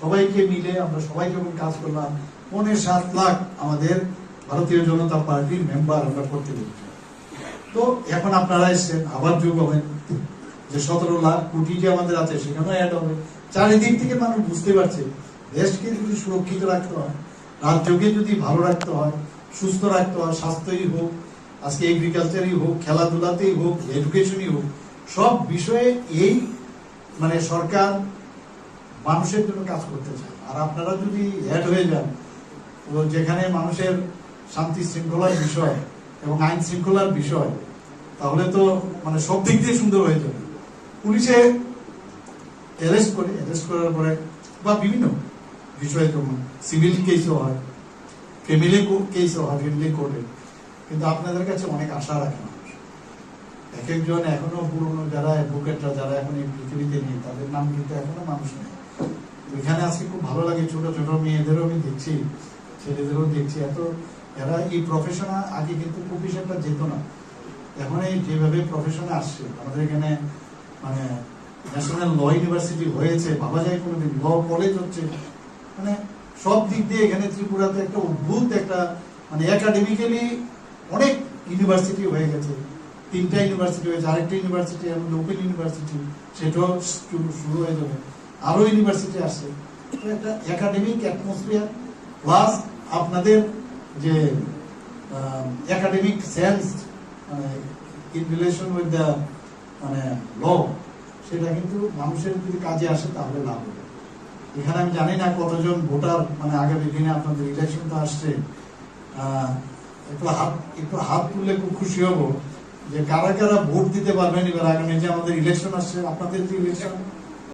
সবাইকে মিলে আমরা সবাই যখন কাজ করলাম। পৌনে সাত লাখ আমাদের ভারতীয় জনতা পার্টির মেম্বার আমরা করতে পেরেছি। তো এখন আপনারা এসছেন, আবার যোগ হবেন। যে সতেরো লাখ কোটি যে আমাদের আছে, সেখানেও অ্যাড হবে। চারিদিক থেকে মানুষ বুঝতে পারছে, দেশকে যদি সুরক্ষিত রাখতে হয়, রাজ্যকে যদি ভালো রাখতে হয়, সুস্থ রাখতে হয়, স্বাস্থ্যই হোক, আজকে এগ্রিকালচারই হোক, খেলাধুলাতেই হোক এডুকেশনই হোক, সব বিষয়ে এই মানে সরকার মানুষের জন্য কাজ করতে চায়। আর আপনারা যদি অ্যাড হয়ে যান, তো যেখানে মানুষের শান্তি শৃঙ্খলার বিষয় এবং আইন শৃঙ্খলার বিষয়, তাহলে তো মানে সব দিক দিয়ে সুন্দর হয়ে যাবে। পুলিশে অ্যারেস্ট করে অ্যারেস্ট করার পরে বা বিভিন্ন বিষয়ে যেমন সিভিল কেসও হয় ফ্যামিলি কেসও হয় ফ্যামিলি কোর্টে কিন্তু আপনাদের কাছে অনেক আশা রাখে মানুষ। এক একজন এখনও পুরনো যারা অ্যাডভোকেটরা যারা এখন এই পৃথিবীতে নেই, তাদের নাম কিন্তু এখনও মানুষ নেই। এখানে আজকে খুব ভালো লাগে, ছোট ছোট মেয়েদেরও আমি দেখছি, ছেলেদেরও দেখছি। এত, এরা এই প্রফেশনে আগে কিন্তু খুব বেশি একটা যেত না। এখন এই যেভাবে প্রফেশনে আসছে, আমাদের এখানে মানে ন্যাশনাল ল ইউনিভার্সিটি হয়েছে, ভাবা যায় কোনোদিন ল কলেজ হচ্ছে মানে সব দিক দিয়ে এখানে ত্রিপুরাতে একটা অদ্ভুত একটা মানে একাডেমিক্যালি অনেক ইউনিভার্সিটি হয়ে গেছে। তিনটা ইউনিভার্সিটি হয়েছে আরেকটা ইউনিভার্সিটি এবং ওপেন ইউনিভার্সিটি সেটাও শুরু শুরু হয়ে যাবে। আরও ইউনিভার্সিটি আসছে। একটা একাডেমিক অ্যাটমসফিয়ার প্লাস আপনাদের যে একাডেমিক সেন্স মানে ইন রিলেশন উইথ দ্য মানে ল সেটা কিন্তু মানুষের যদি কাজে আসে তাহলে লাভ হবে। এখানে আমি জানি না কতজন ভোটার মানে আগামী দিনে আপনাদের ইলেকশন তো আসছে। একটু হাত একটু হাত তুললে খুব খুশি হব। যে কারা কারা ভোট দিতে পারবেন, এবার আগামী যে আমাদের ইলেকশন আসছে, আপনাদের যে ইলেকশন